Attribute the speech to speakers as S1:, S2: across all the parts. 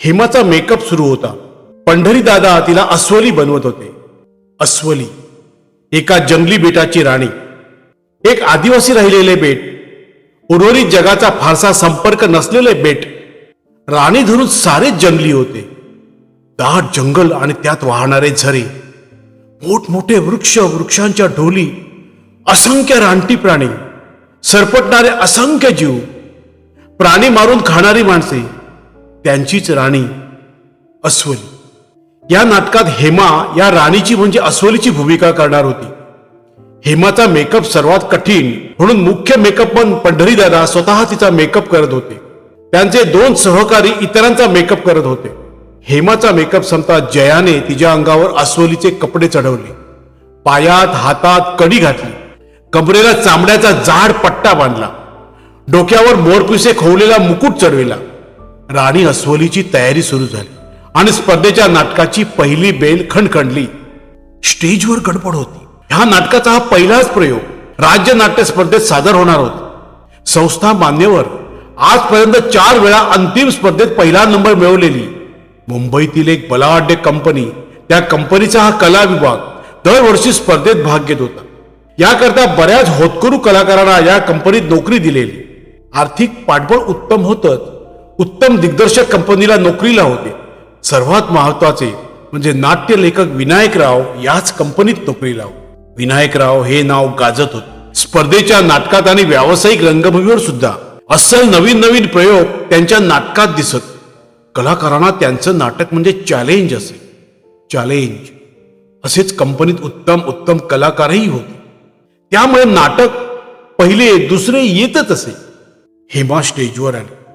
S1: हेमाचा makeup सुरू होता. पंढरी दादा तिला अस्वली बनवत होते. अस्वली एका जंगली बेटाची राणी. एक आदिवासी राहिलेले बेट उर्वरित जगाचा फारसा संपर्क नसलेले बेट राणी धरून सारे जंगली होते. दाट जंगल आणि त्यात वाहणारे झरे मोठमोठे वृक्ष वृक्षांच्या ढोली असंख्य रानटी प्राणी सरपटणारे असंख्य जीव प्राणी मारून खाणारी माणसे त्यांचीच राणी अस्वली. या नाटकात हेमा या राणीची म्हणजे अस्वलीची भूमिका करणार होती. हेमाचा मेकअप सर्वात कठीण म्हणून मुख्य मेकअप मन पंढरीदादा स्वतः तिचा मेकअप करत होते. त्यांचे दोन सहकारी इतरांचा मेकअप करत होते. हेमाचा मेकअप संपता जयाने तिच्या अंगावर अस्वलीचे कपडे चढवले. पायात हातात कडी घातली. कमरेला चामड्याचा जाड पट्टा बांधला. डोक्यावर मोरपिसे खोवलेला मुकुट चढविला. राणी अस्वलीची तयारी सुरू झाली आणि स्पर्धेच्या नाटकाची पहिली बेल खणखणली. स्टेजवर गडबड होती. ह्या नाटकाचा हा पहिलाच प्रयोग. राज्य नाट्य स्पर्धेत सादर होणार होता. संस्था मान्यवर आजपर्यंत चार वेळा अंतिम स्पर्धेत पहिला नंबर मिळवलेली. मुंबईतील एक बलाढ्य कंपनी त्या कंपनीचा हा कला विभाग दरवर्षी स्पर्धेत भाग घेत होता. याकरता बऱ्याच होतकरू कलाकारांना या कंपनीत नोकरी दिलेली. आर्थिक पाठबळ उत्तम होतच उत्तम दिग्दर्शक कंपनीला नोकरीला होते सर्वात महत्त्वाचे म्हणजे नाट्य लेखक विनायकराव याच कंपनीत नोकरीला होते विनायकराव हे नाव गाजत होते. स्पर्धेच्या नाटकात आणि व्यावसायिक रंगभूमीवर सुद्धा अस्सल नवीन नवीन प्रयोग त्यांच्या नाटकात दिसत. कलाकारांना त्यांचं नाटक म्हणजे चॅलेंज असे. चॅलेंज असेच कंपनीत उत्तम उत्तम कलाकारही होते. त्यामुळे नाटक पहिले दुसरे येतच असे. हेमा स्टेजवर आले.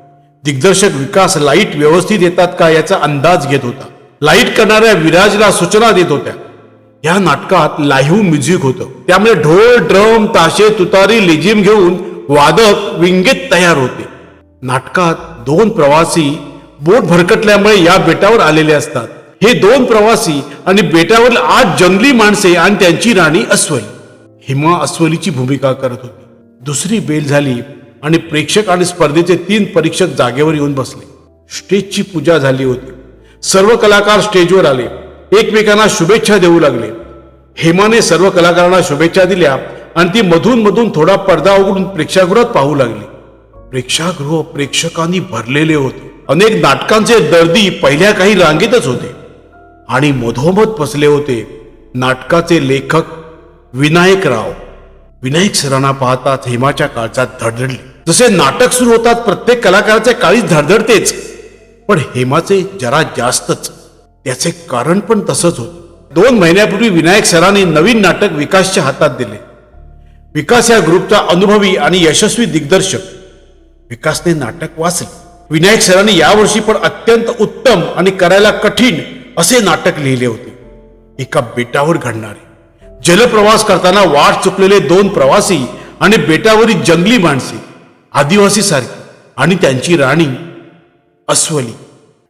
S1: दिग्दर्शक विकास लाइट व्यवस्थित येतात का याचा अंदाज घेत होता. लाइट करणाऱ्या विराजला सूचना देत होत्या. या नाटकात लाईव्ह म्युझिक होतं. त्यामुळे ढोल ड्रम ताशे तुतारी लेझिम घेऊन वादक विंगेत तयार होते. नाटकात दोन प्रवासी बोट भरकटल्यामुळे या बेटावर आलेले असतात. हे दोन प्रवासी आणि बेटावरील आठ जंगली माणसे आणि त्यांची राणी अस्वल. हिमा अस्वलीची भूमिका करत होती. दुसरी बेल झाली आणि प्रेक्षक आणि स्पर्धेचे तीन परीक्षक जागेवर येऊन बसले. स्टेजची पूजा झाली होती. सर्व कलाकार स्टेजवर आले. एकमेकांना शुभेच्छा देऊ लागले. हेमाने सर्व कलाकारांना शुभेच्छा दिल्या आणि ती मधून मधून थोडा पडदा उघडून प्रेक्षागृहात पाहू लागली. प्रेक्षागृह प्रेक्षकांनी भरलेले होते. अनेक नाटकांचे दर्दी पहिल्या काही रांगेतच होते. आणि मधोमध बसले होते. नाटकाचे लेखक विनायकराव. विनायक सरांना पाहताच हेमाच्या काळजात धडधडले. जसे नाटक सुरू होतात प्रत्येक कलाकाराच्या काळीच धडधडतेच. पण हेमाचे जरा जास्तच. त्याचे कारण पण तसंच होत. दोन महिन्यापूर्वी विनायक सरांनी नवीन नाटक विकासच्या हातात दिले. विकास या ग्रुपचा अनुभवी आणि यशस्वी दिग्दर्शक. विकासने नाटक वाचले. विनायक सरांनी यावर्षी पण अत्यंत उत्तम आणि करायला कठीण असे नाटक लिहिले होते. एका बेटावर घडणारे. जलप्रवास करताना वाट चुकलेले दोन प्रवासी आणि बेटावरील जंगली माणसे. आदिवासी सारखी आणि त्यांची राणी अस्वली.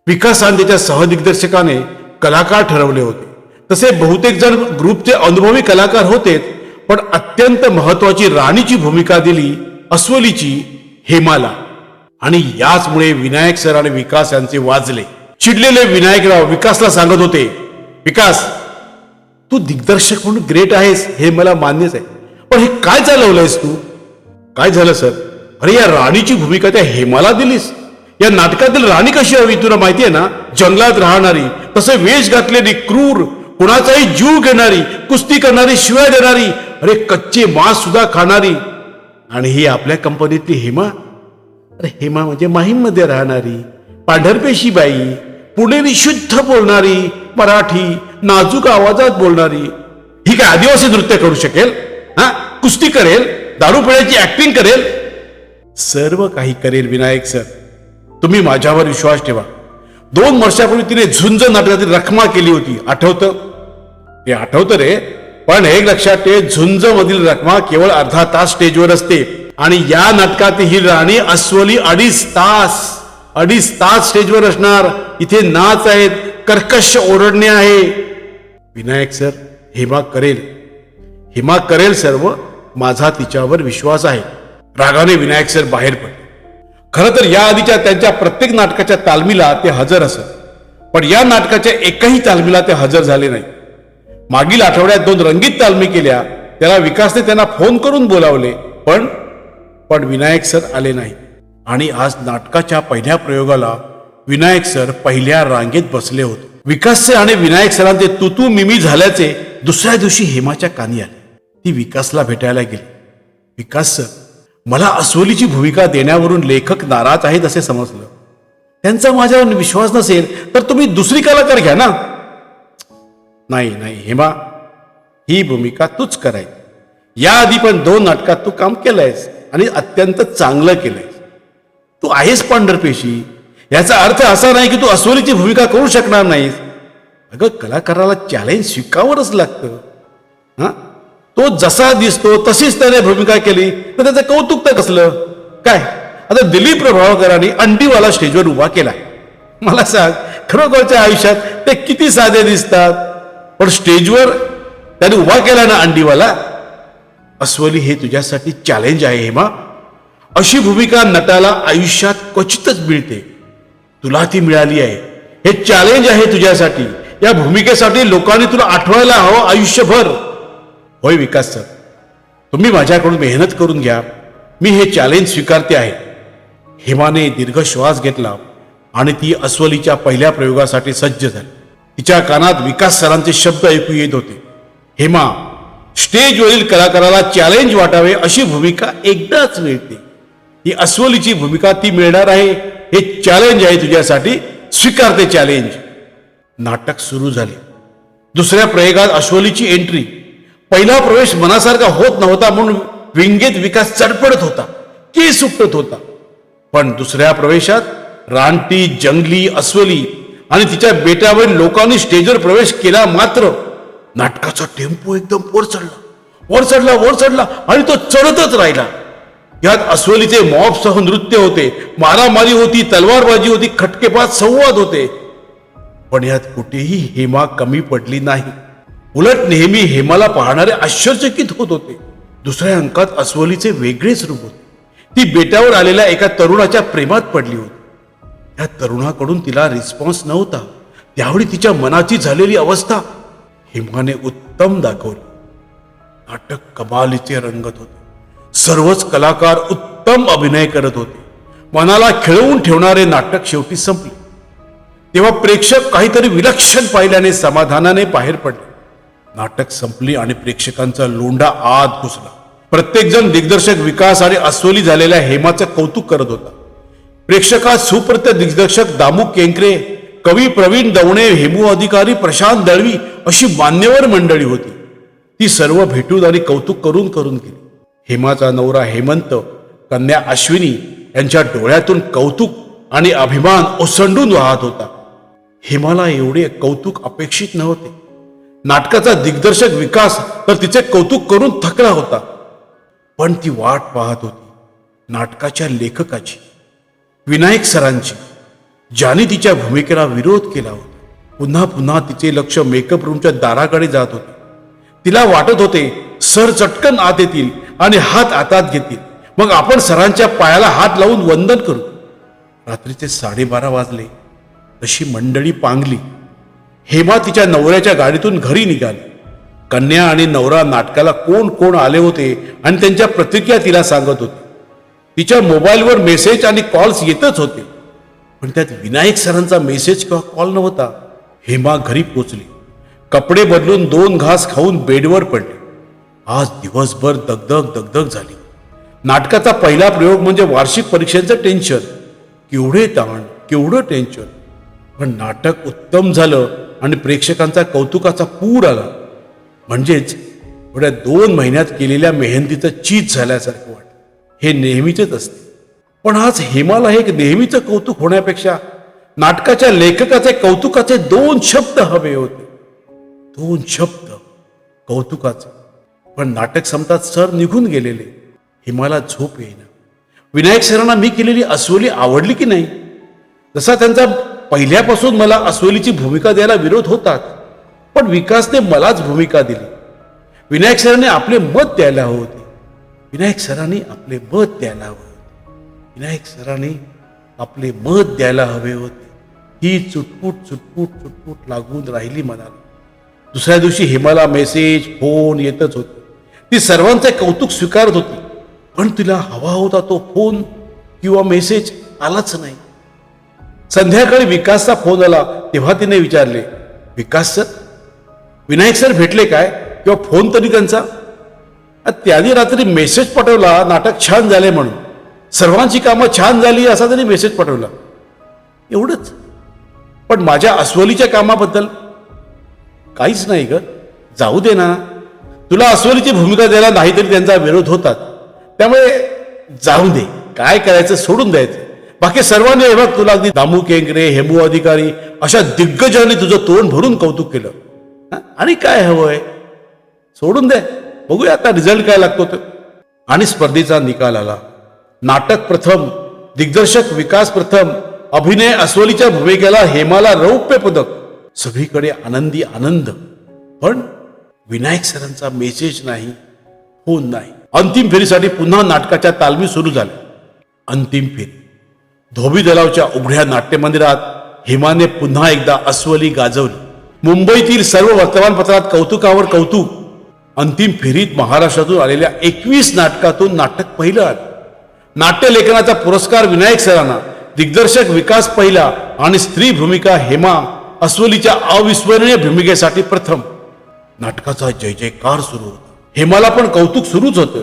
S1: विकास आणि सहदिग्दर्शकाने कलाकार ठरवले होते. तसे बहुतेक जण ग्रुपचे अनुभवी कलाकार होते पण अत्यंत महत्वाची राणीची भूमिका दिली अस्वलीची हेमाला. आणि याचमुळे विनायक सर आणि विकास यांचे वाजले. चिडलेले विनायकराव विकासला सांगत होते विकास तू दिग्दर्शक म्हणून ग्रेट आहेस हे मला मान्यच आहे. पण हे काय चालवलंयस तू? काय झालं सर? अरे या राणीची भूमिका त्या हेमाला दिलीस. या नाटकातील राणी कशी हवी तुला माहितीये ना? जंगलात राहणारी तसे वेश घातलेली क्रूर कुणाचाही जीव घेणारी कुस्ती करणारी शिवाय देणारी अरे कच्चे मांस सुद्धा खाणारी. आणि ही आपल्या कंपनीतली हेमा? अरे हेमा म्हणजे माहीममध्ये राहणारी पांढरपेशी बाई पुणेरी शुद्ध बोलणारी मराठी नाजूक आवाजात बोलणारी. ही काय आदिवासी नृत्य करू शकेल? हा? कुस्ती करेल दारू पिण्याची ऍक्टिंग करेल सर्व काही करेल विनायक सर. तुम्ही माझ्यावर विश्वास ठेवा. दोन वर्षापूर्वी तिने झुंज नाटकातील रखमा केली होती. आठवतं? ते आठवतं रे. पण एक लक्षात ठेव झुंज मधील रखमा केवळ अर्धा तास स्टेजवर असते. आणि या नाटकात ही राणी अस्वली अडीच तास अडीच तास स्टेजवर असणार. इथे नाच आहेत कर्कश ओरडणे आहे. विनायक सर हेमा करेल. हेमा करेल सर्व माझा तिच्यावर विश्वास आहे. रागाने विनायक सर बाहेर पडले. खरं तर या आधीच्या त्यांच्या प्रत्येक नाटकाच्या तालमीला ते हजर असत. पण या नाटकाच्या एकाही तालमीला ते हजर झाले नाही. मागील आठवड्यात दोन रंगीत तालमी केल्या त्याला विकासने त्यांना फोन करून बोलावले पण पण विनायक सर आले नाही. आणि आज नाटकाच्या पहिल्या प्रयोगाला विनायक सर पहिल्या रांगेत बसले होते. विकासचे आणि विनायक सरांचे तुतू मिमी झाल्याचे दुसऱ्या दिवशी हेमाच्या कानी आले. ती विकासला भेटायला गेली. विकास सर मला अस्वलीची भूमिका देण्यावरून लेखक नाराज आहेत असे समजलं. त्यांचा माझ्यावर विश्वास नसेल तर तुम्ही दुसरी कलाकार घ्या ना. नाही नाही हेमा ही भूमिका तूच कराय. याआधी पण दोन नाटकात तू काम केलंयस आणि अत्यंत चांगलं केलंयस. तू आहेस पांढरपेशी. याचा अर्थ असा नाही की तू अस्वलीची भूमिका करू शकणार नाहीस. अगं कलाकाराला चॅलेंज स्वीकारावंच लागतं. हां? तो जसा दिसतो तशीच त्याने भूमिका केली. तर त्याचं कौतुक तर कसलं? काय? आता दिलीप प्रभावकरांनी अंडीवाला स्टेजवर उभा केला मला सांग खरोखरच्या आयुष्यात ते किती साधे दिसतात? पण स्टेजवर त्याने उभा केला ना अंडीवाला अस्वली हे तुझ्यासाठी चॅलेंज आहे हेमा. अशी भूमिका नटाला आयुष्यात क्वचितच मिळते. तुला ती मिळाली आहे. हे चॅलेंज आहे तुझ्यासाठी. या भूमिकेसाठी लोकांनी तुला आठवायला हवं आयुष्यभर. होय विकास सर तुम्ही माझ्याकडून मेहनत करून घ्या. मी हे चॅलेंज स्वीकारते आहे. हेमाने दीर्घ श्वास घेतला आणि ती अस्वलीच्या पहिल्या प्रयोगासाठी सज्ज झाली. तिच्या कानात विकास सरांचे शब्द ऐकू येत होते. हेमा स्टेजवरील कलाकाराला चॅलेंज वाटावे अशी भूमिका एकदाच मिळते. ही अस्वलीची भूमिका ती मिळणार आहे हे चॅलेंज आहे तुझ्यासाठी. स्वीकारते चॅलेंज नाटक सुरू झाले. दुसऱ्या प्रयोगात अश्वलीची एंट्री पहिला प्रवेश मनासारखा होत नव्हता म्हणून विंगेत विकास चडपडत होता की सुटत होता. पण दुसऱ्या प्रवेशात रानटी जंगली अस्वली आणि तिच्या बेटावरील लोकांनी स्टेजवर प्रवेश केला मात्र नाटकाचा टेम्पो एकदम वर चढला वर चढला वर चढला आणि तो चढतच राहिला. यात अस्वलीचे मॉबसह नृत्य होते मारामारी होती तलवारबाजी होती खटकेपात संवाद होते. पण यात कुठेही हेमा कमी पडली नाही. उलट नेहमी हेमाला पाहणारे आश्चर्यचकित होत होते. दुसऱ्या अंकात अस्वलीचे वेगळेच रूप होते. ती बेटावर आलेल्या एका तरुणाच्या प्रेमात पडली होती. त्या तरुणाकडून तिला रिस्पॉन्स नव्हता. त्यावेळी तिच्या मनाची झालेली अवस्था हेमाने उत्तम दाखवली. नाटक कमालीचे रंगत होते. सर्वच कलाकार उत्तम अभिनय करत होते. मनाला खिळवून ठेवणारे नाटक शेवटी संपले. तेव्हा प्रेक्षक काहीतरी विलक्षण पाहिल्याने समाधानाने बाहेर पडले. नाटक संपली आणि प्रेक्षकांचा लोंढा आत घुसला. प्रत्येकजण दिग्दर्शक विकास आणि अस्वली झालेल्या हेमाचं कौतुक करत होता. प्रेक्षकात सुप्रत दिग्दर्शक दामू केंकरे कवी प्रवीण दवणे हेमू अधिकारी प्रशांत दळवी अशी मान्यवर मंडळी होती. ती सर्व भेटून आणि कौतुक करून करून गेली. हेमाचा नवरा हेमंत कन्या अश्विनी यांच्या डोळ्यातून कौतुक आणि अभिमान ओसंडून वाहत होता. हेमाला एवढे कौतुक अपेक्षित नव्हते. नाटकाचा दिग्दर्शक विकास तर तिचे कौतुक करून थकला होता. पण ती वाट पाहत होती. नाटकाच्या लेखकाची विनायक सरांची ज्याने तिच्या भूमिकेला विरोध केला होता. पुन्हा पुन्हा तिचे लक्ष मेकअप रूमच्या दाराकडे जात होते. तिला वाटत होते सर चटकन आत येतील आणि हात आतात घेतील. मग आपण सरांच्या पायाला हात लावून वंदन करू. रात्रीचे साडेबारा वाजले. तशी मंडळी पांगली. हेमा तिच्या नवऱ्याच्या गाडीतून घरी निघाली. कन्या आणि नवरा नाटकाला कोण कोण आले होते आणि त्यांच्या प्रतिक्रिया तिला सांगत होती. तिच्या मोबाईलवर मेसेज आणि कॉल्स येतच होते. पण त्यात विनायक सरांचा मेसेज किंवा कॉल नव्हता. हेमा घरी पोचली. कपडे बदलून दोन घास खाऊन बेडवर पडले. आज दिवसभर दगदग दगदग झाली. नाटकाचा पहिला प्रयोग म्हणजे वार्षिक परीक्षेचं टेन्शन. केवढे ताण केवढं टेन्शन. पण नाटक उत्तम झालं. आणि प्रेक्षकांचा कौतुकाचा पूर आला. म्हणजेच एवढ्या दोन महिन्यात केलेल्या मेहनतीचं चीज झाल्यासारखं वाट हे नेहमीचेच असते. पण आज हेमाला हे एक नेहमीचं कौतुक होण्यापेक्षा नाटकाच्या लेखकाचे कौतुकाचे दोन शब्द हवे होते. दोन शब्द कौतुकाचे. पण नाटक संपतात सर निघून गेलेले. हिमाला झोप येईना. विनायक सरांना मी केलेली अस्वली आवडली की नाही? जसा त्यांचा पहिल्यापासून मला अस्वलीची भूमिका द्यायला विरोध होतात. पण विकासने मलाच भूमिका दिली. विनायक सरांनी आपले मत द्यायला हवं होते. विनायक सरांनी आपले मत द्यायला हवे होते. विनायक सरांनी आपले मत द्यायला हवे होते. ही चुटपुट चुटपुट चुटपुट लागून राहिली मनाला. दुसऱ्या दिवशी हेमाला मेसेज फोन येतच होते. ती सर्वांचे कौतुक स्वीकारत होती. पण तिला हवा होता तो फोन किंवा मेसेज आलाच नाही. संध्याकाळी विकासचा फोन आला तेव्हा तिने विचारले विकास सर विनायक सर भेटले काय? किंवा फोन तरी त्यांचा? त्याने रात्री मेसेज पाठवला नाटक छान झाले म्हणून. सर्वांची कामं छान झाली असा त्यांनी मेसेज पाठवला. एवढंच? पण माझ्या अस्वलीच्या कामाबद्दल? काहीच नाही ग. जाऊ दे ना. तुला अस्वलीची भूमिका द्यायला नाहीतरी त्यांचा विरोध होतात. त्यामुळे जाऊ दे. काय करायचं सोडून द्यायचं. बाकी सर्वांनी हे बघ तुला अगदी दामू केंगरे हेमू अधिकारी अशा दिग्गजांनी तुझं तोंड भरून कौतुक केलं. आणि काय हवंय? सोडून दे. बघूया आता रिझल्ट काय लागतो तो. आणि स्पर्धेचा निकाल आला. नाटक प्रथम दिग्दर्शक विकास प्रथम अभिनय अस्वलीच्या भूमिकेला हेमाला रौप्य पदक. सगळीकडे आनंदी आनंद. पण विनायक सरांचा मेसेज नाही फोन नाही. अंतिम फेरीसाठी पुन्हा नाटकाच्या तालमी सुरू झाल्या. अंतिम फेरी. धोबी तलावच्या उघड्या नाट्यमंदिरात हिमाने हेमाने पुन्हा एकदा अस्वली गाजवली. मुंबईतील सर्व वर्तमानपत्रात कौतुकावर कौतुक. अंतिम फेरीत महाराष्ट्रातून आलेल्या एकवीस नाटकातून नाटक पहिलं आलं. नाट्यलेखनाचा पुरस्कार विनायक सरांना दिग्दर्शक विकास पहिला आणि स्त्री भूमिका हेमा अस्वलीच्या अविस्मरणीय भूमिकेसाठी प्रथम. नाटकाचा जय जयकार सुरू होता. हेमाला पण कौतुक सुरूच होतं.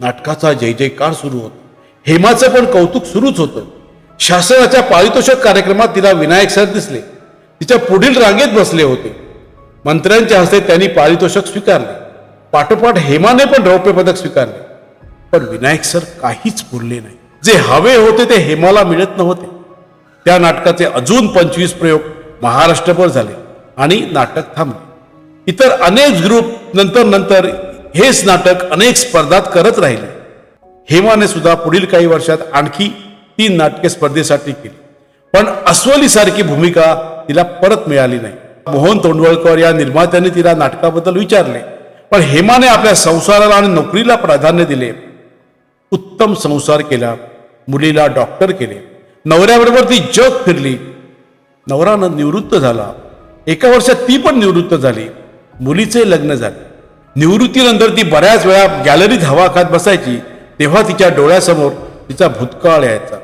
S1: नाटकाचा जय जयकार सुरू होता. हेमाचं पण कौतुक सुरूच होतं. शासनाच्या पारितोषिक कार्यक्रमात तिला विनायक सर दिसले. तिच्या पुढील रांगेत बसले होते. मंत्र्यांच्या हस्ते त्यांनी पारितोषिक स्वीकारले. पाठोपाठ हेमाने पण रौप्य पदक स्वीकारले. पण विनायक सर काहीच बोलले नाही. जे हवे होते ते हेमाला मिळत नव्हते. त्या नाटकाचे अजून पंचवीस प्रयोग महाराष्ट्रभर झाले आणि नाटक थांबले. इतर अनेक ग्रुप नंतर नंतर हेच नाटक अनेक स्पर्धात करत राहिले. हेमाने सुद्धा पुढील काही वर्षात आणखी तीन नाटके स्पर्धेसाठी केली. पण अस्वलीसारखी भूमिका तिला परत मिळाली नाही. मोहन तोंडवळकर या निर्मात्याने तिला नाटकाबद्दल विचारले. पण हेमाने आपल्या संसाराला आणि नोकरीला प्राधान्य दिले. उत्तम संसार केला. मुलीला डॉक्टर केले. नवऱ्याबरोबर ती जग फिरली. नवरानं निवृत्त झाला. एका वर्षात ती पण निवृत्त झाली. मुलीचे लग्न झाले. निवृत्तीनंतर ती बऱ्याच वेळा गॅलरीत हवा खात बसायची. तेव्हा तिच्या डोळ्यासमोर तिचा भूतकाळ यायचा.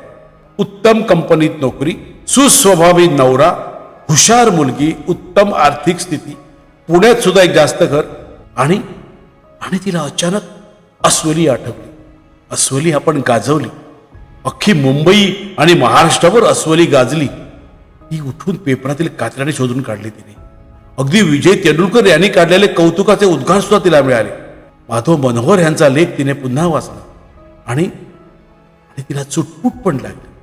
S1: उत्तम कंपनीत नोकरी सुस्वभावी नवरा हुशार मुलगी उत्तम आर्थिक स्थिती पुण्यात सुद्धा एक जास्त घर आणि आणि तिला अचानक अस्वली आठवली. अस्वली आपण गाजवली. अख्खी मुंबई आणि महाराष्ट्रावर अस्वली गाजली. ती उठून पेपरातील कात्र्याने शोधून काढली तिने. अगदी विजय तेंडुलकर यांनी काढलेले कौतुकाचे उद्गार सुद्धा तिला मिळाले. माधव मनोहर यांचा लेख तिने पुन्हा वाचला. आणि आणि तिला चुटपुट पण लागली.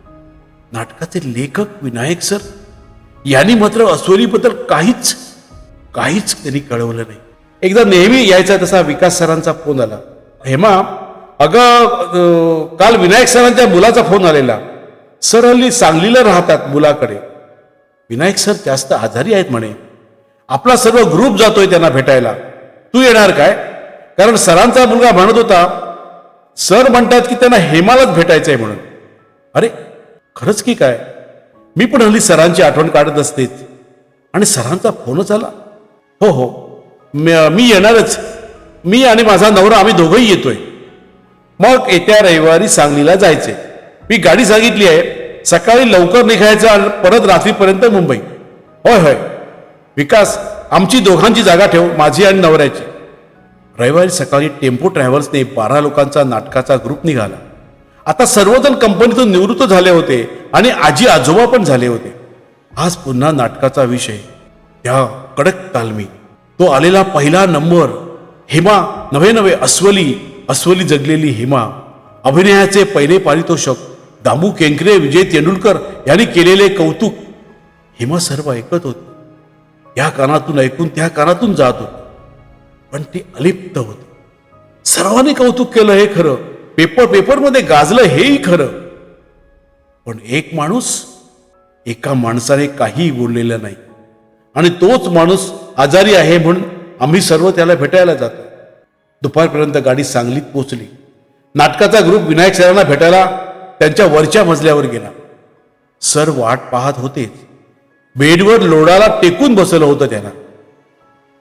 S1: नाटकाचे लेखक विनायक सर यांनी मात्र अस्वलीबद्दल काहीच काहीच त्यांनी कळवलं नाही. एकदा नेहमी यायचा तसा विकास सरांचा फोन आला. हेमा अगं काल विनायक सरांच्या मुलाचा फोन आलेला. सर हल्ली सांगलीला राहतात मुलाकडे. विनायक सर जास्त आजारी आहेत म्हणे. आपला सर्व ग्रुप जातोय त्यांना भेटायला. तू येणार काय? कारण सरांचा मुलगा म्हणत होता सर म्हणतात की त्यांना हेमालाच भेटायचंय म्हणून. अरे खरंच की काय? मी पण हल्ली सरांची आठवण काढत असतेच आणि सरांचा फोनच आला हो हो. म- मी येणारच. मी आणि माझा नवरा आम्ही दोघंही येतोय. मग येत्या रविवारी सांगलीला जायचे मी गाडी सांगितली आहे. सकाळी लवकर निघायचं आणि परत रात्रीपर्यंत मुंबई. होय होय. विकास आमची दोघांची जागा ठेव माझी आणि नवऱ्याची. रविवारी सकाळी टेम्पो ट्रॅव्हल्सने बारा लोकांचा नाटकाचा ग्रुप निघाला. आता सर्वजण कंपनीतून निवृत्त झाले होते आणि आजी आजोबा पण झाले होते. आज पुन्हा नाटकाचा विषय. त्या कडक तालमी. तो आलेला पहिला नंबर हेमा नवे नवे अस्वली अस्वली जगलेली हेमा. अभिनयाचे पहिले पारितोषक दामू केंकरे विजय तेंडुलकर यांनी केलेले कौतुक. हेमा सर्व ऐकत होती. या कानातून ऐकून त्या कानातून जात होती. पण ती अलिप्त होती. सर्वांनी कौतुक केलं हे खरं. पेपर पेपरमध्ये गाजलं हेही खरं. पण एक माणूस एका माणसाने काहीही बोललेलं नाही. आणि तोच माणूस आजारी आहे म्हणून आम्ही सर्व त्याला भेटायला जातो. दुपारपर्यंत गाडी सांगलीत पोचली नाटकाचा ग्रुप विनायक सरांना भेटायला त्यांच्या वरच्या मजल्यावर गेला. सर वाट पाहत होतेच. बेडवर लोडाला टेकून बसलं होतं त्यांना.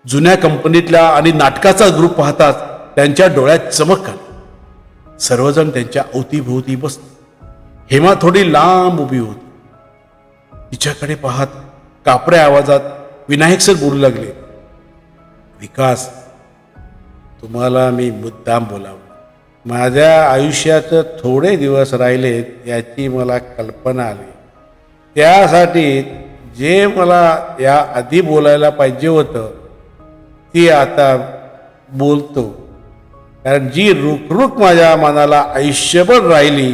S1: जुन्या कंपनीतल्या आणि नाटकाचा ग्रुप पाहताच त्यांच्या डोळ्यात चमक आली. सर्वजण त्यांच्या अवतीभोवती बसले हेमा थोडी लांब उभी होती. तिच्याकडे पाहत कापऱ्या आवाजात विनायक सर बोलू लागले विकास तुम्हाला मी मुद्दाम बोलावं. माझ्या आयुष्यात थोडे दिवस राहिलेत याची मला कल्पना आली. त्यासाठी जे मला या आधी बोलायला पाहिजे होतं ती आता बोलतो. कारण जी रुखरुख माझ्या मनाला आयुष्यभर राहिली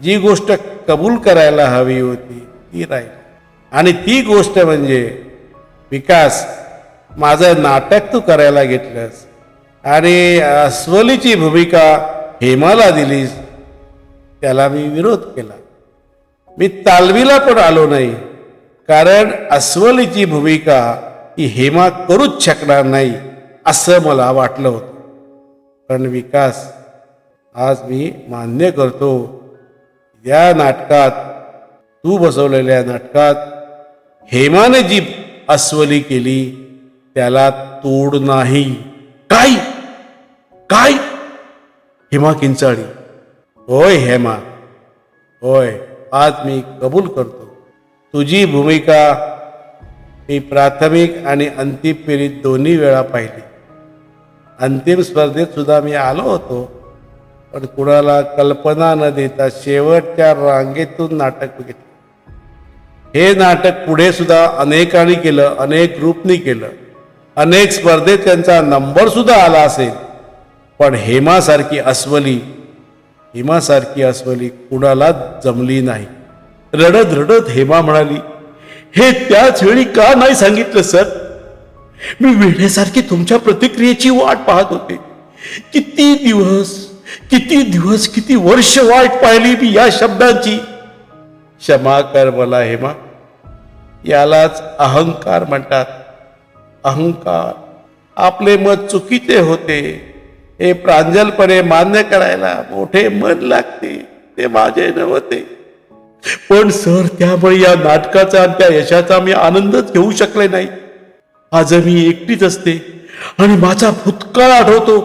S1: जी गोष्ट कबूल करायला हवी होती ती राहिली. आणि ती गोष्ट म्हणजे विकास माझं नाटक तू करायला घेतलंस. आणि अस्वलीची भूमिका हेमाला दिलीस त्याला मी विरोध केला. मी तालमीला पण आलो नाही कारण अस्वलीची भूमिका ही हेमा करूच शकणार नाही असं मला वाटलं होतं. पण विकास आज मी मान्य करतो. या नाटकात तू बसवलेल्या नाटकात हेमाने जी अस्वली केली. त्याला तोड नाही. काय? काय? हेमा किंचाळी. होय हेमा. होय आज मी कबूल करतो. तुझी भूमिका मी प्राथमिक आणि अंतिम फेरीत दोन्ही वेळा पाहिली. अंतिम स्पर्धेत सुद्धा मी आलो होतो. पण कुणाला कल्पना न देता शेवटच्या रांगेतून नाटक बघितलं. हे नाटक पुढे सुद्धा अनेकांनी केलं अनेक ग्रुपनी केलं. अनेक स्पर्धेत त्यांचा नंबर सुद्धा आला असेल. पण हेमासारखी अस्वली हेमासारखी अस्वली कुणाला जमली नाही. रडत रडत हेमा म्हणाली हे त्याच वेळी का नाही सांगितलं सर? मी वेण्यासारखी तुमच्या प्रतिक्रियेची वाट पाहत होते. किती दिवस किती दिवस किती वर्ष वाट पाहिली मी या शब्दांची. क्षमा कर मला हेमा. यालाच अहंकार म्हणतात. अहंकार आपले मत चुकीचे होते. हे प्रांजलपणे मान्य करायला मोठे मन लागते. ते माझे नव्हते. पण सर त्यामुळे या नाटकाचा आणि त्या यशाचा मी आनंदच घेऊ शकले नाही. आज मी एकटीच असते आणि माझा भूतकाळ आठवतो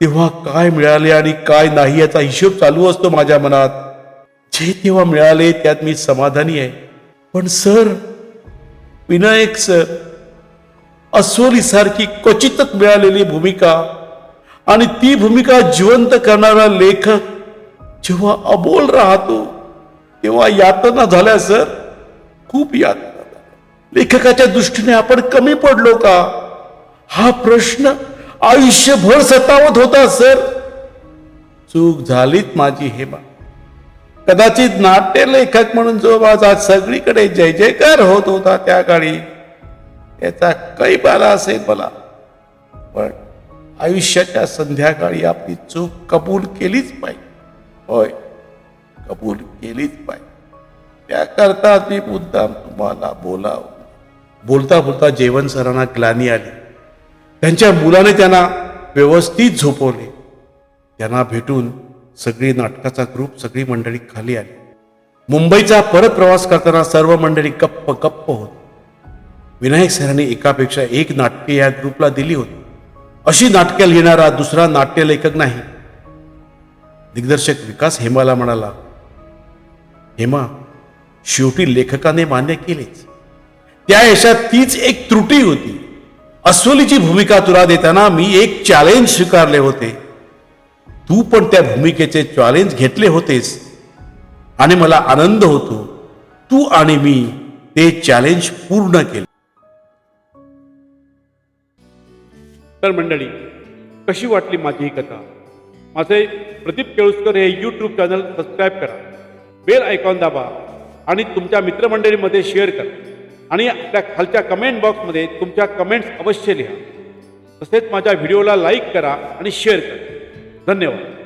S1: तेव्हा काय मिळाले आणि काय नाही याचा हिशोब चालू असतो माझ्या मनात. जे तेव्हा मिळाले त्यात मी समाधानी आहे. पण सर विनायक सर अस्वलीसारखी क्वचितच मिळालेली भूमिका आणि ती भूमिका जिवंत करणारा लेखक जेव्हा अबोल राहतो तेव्हा यातना झाल्या सर. खूप यातना. लेखकाच्या दृष्टीने आपण कमी पडलो का? हा प्रश्न आयुष्यभर सतावत होता सर. चूक झालीच माझी हेमा कदाचित नाट्य लेखक म्हणून जो माझा सगळीकडे जय जयकार होत होता त्या काळी याचा कैप आला असेल मला. पण आयुष्याच्या संध्याकाळी आपली चूक कबूल केलीच पाहिजे. होय कबूल केलीच पाहिजे. त्याकरता मी मुद्दाम तुम्हाला बोलावं. बोलता बोलता जेवण सरांना ग्लानी आली. त्यांच्या मुलाने त्यांना व्यवस्थित झोपवले. त्यांना भेटून सगळी नाटकाचा ग्रुप सगळी मंडळी खाली आली. मुंबईचा परत प्रवास करताना सर्व मंडळी गप्प गप्प होत. विनायक सरांनी एकापेक्षा एक नाटके या ग्रुपला दिली होती. अशी नाटके लिहिणारा दुसरा नाट्य लेखक नाही. दिग्दर्शक विकास हेमाला म्हणाला हेमा शेवटी लेखकाने मान्य केलेच. त्या यशात तीच एक त्रुटी होती. अस्वलीची भूमिका तुला देताना मी एक चॅलेंज स्वीकारले होते. तू पण त्या भूमिकेचे चॅलेंज घेतले होतेस. आणि मला आनंद होतो. तू आणि मी ते चॅलेंज पूर्ण केले.
S2: तर मंडळी कशी वाटली माझी ही कथा? माझे प्रदीप केळुसकर हे यूट्यूब चॅनल सबस्क्राईब करा. बेल आयकॉन दाबा आणि तुमच्या मित्रमंडळीमध्ये शेअर करा. आणि त्या खालच्या कमेंट बॉक्समध्ये तुमच्या कमेंट्स अवश्य लिहा. तसेच माझ्या व्हिडिओला लाईक करा आणि शेअर करा. धन्यवाद.